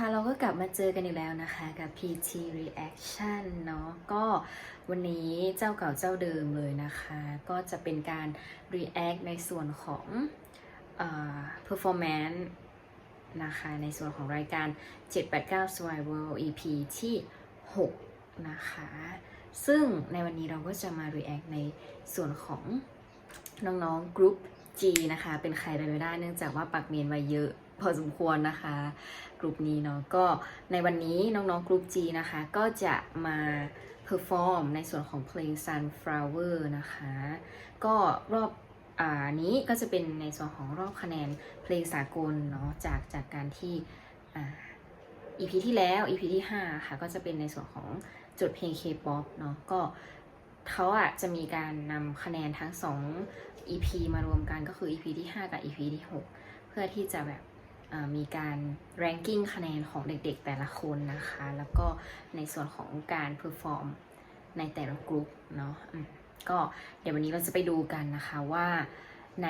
คะเราก็กลับมาเจอกันอีกแล้วนะคะ กับ PT Reaction เนาะก็วันนี้เจ้าเก่าเจ้าเดิมเลยนะคะ ก็จะเป็นการ react ในส่วนของเอ่อ performance นะคะ ในส่วนของรายการ 789 Survival EP ที่ 6 นะคะ ซึ่งในวันนี้เราก็จะมา react ในส่วนของน้องๆกรุ๊ป G นะคะ เป็นใครไปไม่ได้เนื่องจากว่าปักเมนไว้เยอะ พอสมควรนะคะ กลุ่มนี้เนาะก็ในวันนี้น้องๆกลุ่ม G นะคะ ก็จะมาเพอร์ฟอร์มในส่วนของเพลง Sunflower นะคะ ก็รอบอ่านี้ก็จะเป็นในส่วนของรอบคะแนนเพลงสากลเนาะจากจากการที่อ่า EP ที่แล้ว EP ที่ 5 ค่ะ ก็จะเป็นในส่วนของจดเพลง K-pop เนาะก็เขาอะจะมีการนำคะแนนทั้ง 2 EP มารวมกันก็คือ EP ที่ 5 กับ EP ที่ 6 เพื่อที่จะแบบ มีการ ranking คะแนนของเด็กๆแต่ละคนนะคะ แล้วก็ในส่วนของการ perform ในแต่ละกลุ่มเนาะก็เดี๋ยววันนี้เราจะไปดูกันนะคะว่าใน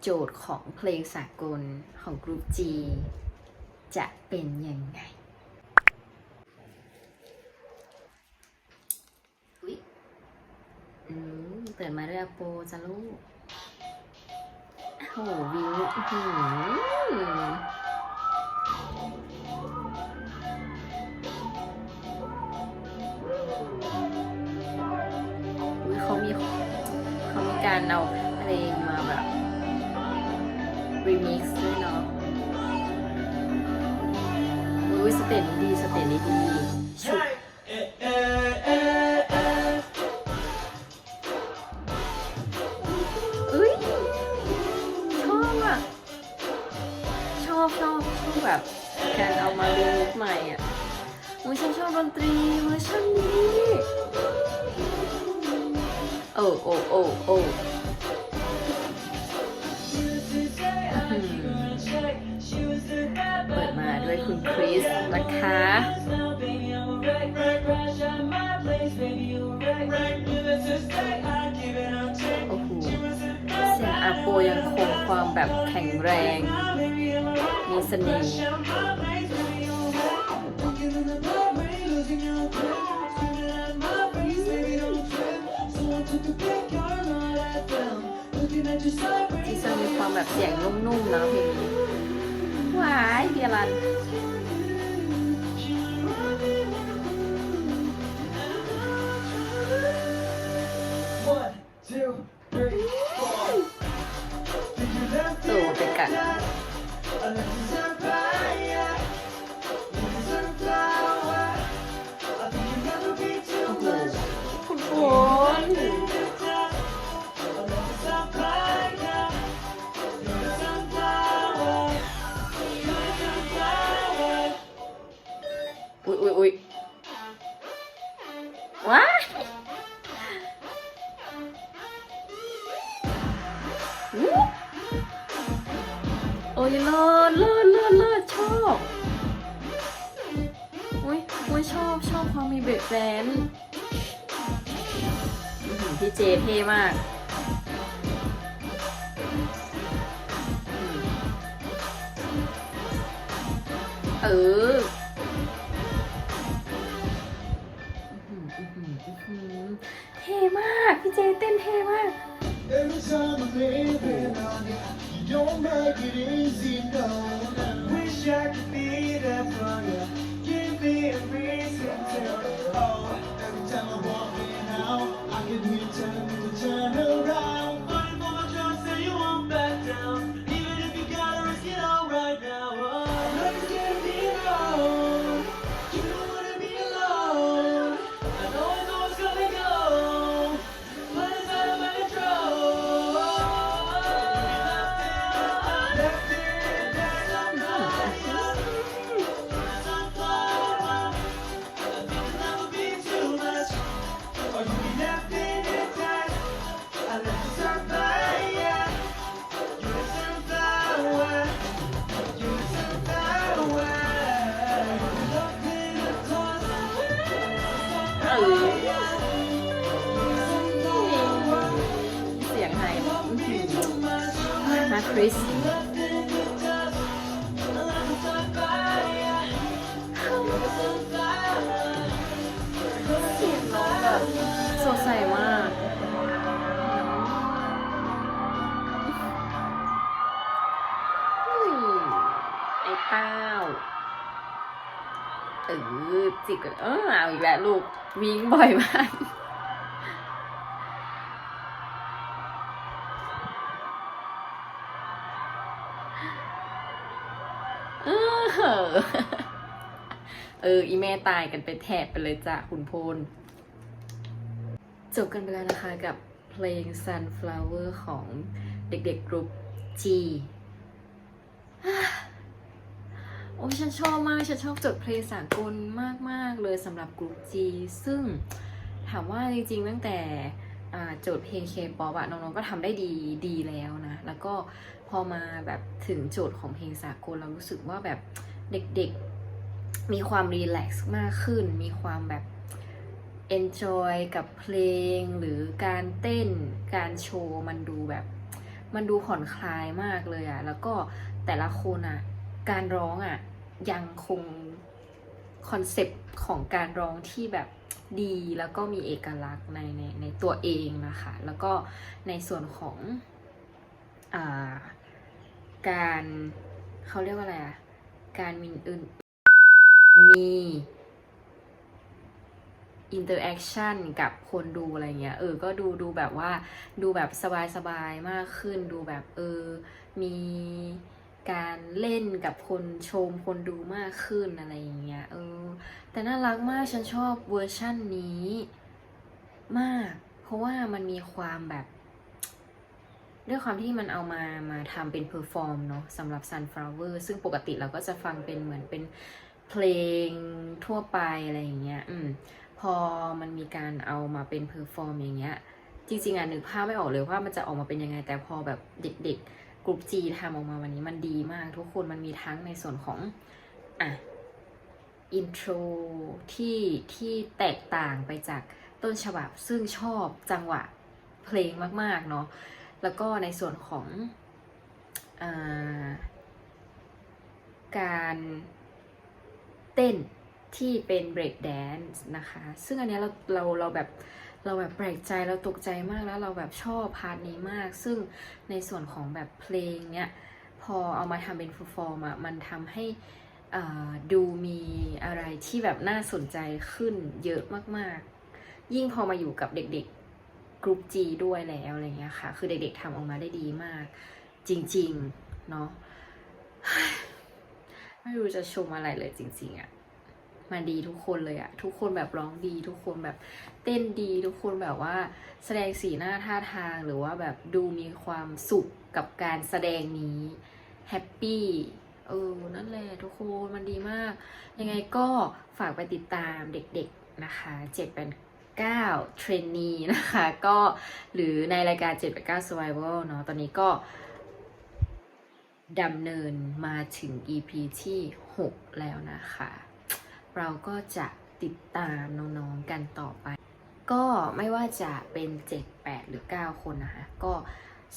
โจทย์ของเพลงสากลของกลุ่ม G จะเป็นยังไงอุ๊ยอืมเปิดมาเรือโปรจะลูกโอ้โหวิวอื้อ การเอาเพลงมาแบบรีมิกซ์ด้วยเนาะอุ้ยสเตจนี้ดีสเตจนี้ดีชุดเอ้ยชอบอะ ชอบชอบชอบแบบการเอามารีมิกใหม่อะโอ้ยฉันชอบดนตรีเวอร์ชันนี้ โอ้โอ้โอ้โอ้เปิดมาด้วยคุณคริสนะคะโอ้โหเสียงอาโปยังคงความแบบแข็งแรง มีเสน่ห์ ที่จะมีความแบบเสียงนุ่มๆนะเพลงนี้ว้ายเบียรัน One, two, three, four. Did you love ตู่ไปกัด เลิศเลิศเลิศชอบอุ้ยอุ้ยชอบชอบความมีเบรกแดนพี่เจเท่มากเออเท่มาก พี่เจเต้นเท่มาก Don't make it easy, no. Wish I could be there for you. Give me a reason คริสสดใสมาก ไอ้เต้าเออจิกเออเอาอีกแล้วลูกวิ่งบ่อยมาก เอออีแม่ตายกันไปแถบไปเลยจ้ะคุณพล จบกันไปแล้วนะคะกับเพลง Sunflower ของเด็กๆกรุ๊ป G โอ้ฉันชอบมาก ฉันชอบจดเพลงสากลมาก ๆ เลยสำหรับกรุ๊ป G ซึ่งถามว่าจริง ๆ ตั้งแต่โจทย์เพลง K-pop อะน้องๆก็ทำได้ดีดีแล้วนะ แล้วก็พอมาแบบถึงโจทย์ของเพลงสากลเรารู้สึกว่าแบบเด็กๆ มีความรีแลกซ์มากขึ้น มีความแบบ enjoy กับเพลงหรือการเต้นการโชว์มันดูแบบ มันดูผ่อนคลายมากเลยอะแล้วก็แต่ละคนอะการร้องอะยังคงคอนเซปต์ของการร้องที่แบบดีแล้วก็มีเอกลักษณ์ในในในตัวเองนะคะ แล้วก็ในส่วนของอาการเขาเรียกว่าอะไรอะการมีอื่น มีอินเตอร์แอคชั่นกับคนดูอะไรเงี้ย เออ ก็ดูดูแบบว่าดูแบบสบายๆ มากขึ้น ดูแบบเออ มีการเล่นกับคนชมคนดูมากขึ้นอะไรอย่างเงี้ย เออ แต่น่ารักมาก ฉันชอบเวอร์ชั่นนี้มาก เพราะว่ามันมีความแบบ ด้วยความที่มันเอามามาทำเป็นเพอร์ฟอร์มเนาะสำหรับ Sunflower ซึ่งปกติเราก็จะฟังเป็นเหมือนเป็น เพลงทั่วไปอะไรอย่างเงี้ย อืม พอมันมีการเอามาเป็นเพอร์ฟอร์มอย่างเงี้ย จริงๆอะนึกภาพไม่ออกเลยว่ามันจะออกมาเป็นยังไง แต่พอแบบเด็กๆกลุ่มจีทำออกมาวันนี้มันดีมาก ทุกคนมันมีทั้งในส่วนของ อะ อินโทรที่ที่แตกต่างไปจากต้นฉบับ ซึ่งชอบจังหวะเพลงมากๆเนาะ แล้วก็ในส่วนของอการ เต้นที่เป็น break dance นะคะ ซึ่งอันนี้เราเราเราแบบเราแบบแปลกใจเราตกใจมากแล้วเราแบบชอบพาร์ทนี้มาก ซึ่งในส่วนของแบบเพลงเนี้ยพอเอามาทำเป็น perform อะมันทำให้อ่าดูมีอะไรที่แบบน่าสนใจขึ้นเยอะมากๆ ยิ่งพอมาอยู่กับเด็กๆกรุ๊ป G ด้วยแล้วอะไรเงี้ยค่ะ คือเด็กๆทำออกมาได้ดีมาก จริง ๆ เนาะ ไม่รู้จะชมอะไรเลยจริง ๆอะมาดีทุกคนเลยอะทุกคนแบบร้องดี ทุกคนแบบเต้นดี ทุกคนแบบว่าแสดงสีหน้าท่าทางหรือว่าแบบดูมีความสุขกับการแสดงนี้แฮปปี้เออนั่นแหละทุกคนมันดีมาก ยังไงก็ฝากไปติดตามเด็กๆนะคะ7เป็น9เทรนนีนะคะ ก็หรือในรายการ7เป็น9 survival เนาะตอนนี้ก็ ดำเนินมาถึง EP ที่ 6 แล้วนะคะ เราก็จะติดตามน้องๆกันต่อไป ก็ไม่ว่าจะเป็น 7 8 หรือ 9 คนนะคะ ก็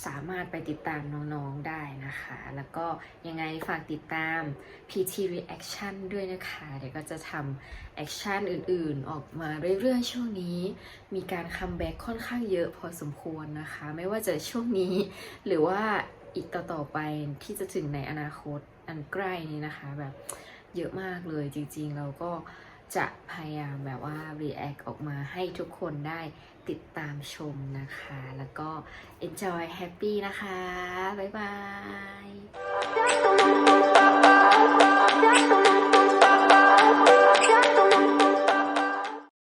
สามารถไปติดตามน้องๆได้นะคะ แล้วก็ยังไงฝากติดตาม PT Reaction ด้วยนะคะ เดี๋ยวก็จะทำแอคชั่นอื่นๆ ออกมาเรื่อยๆ ช่วงนี้ มีการคัมแบ็กค่อนข้างเยอะพอสมควรนะคะ ไม่ว่าจะช่วงนี้หรือว่า อีกต่อๆไปที่จะถึงในอนาคตอันใกล้นี้นะคะแบบเยอะมากเลยจริงๆ เราก็จะพยายามแบบว่า react ออกมาให้ทุกคนได้ติดตามชมนะคะ แล้วก็ enjoy happy นะคะ บ๊ายบาย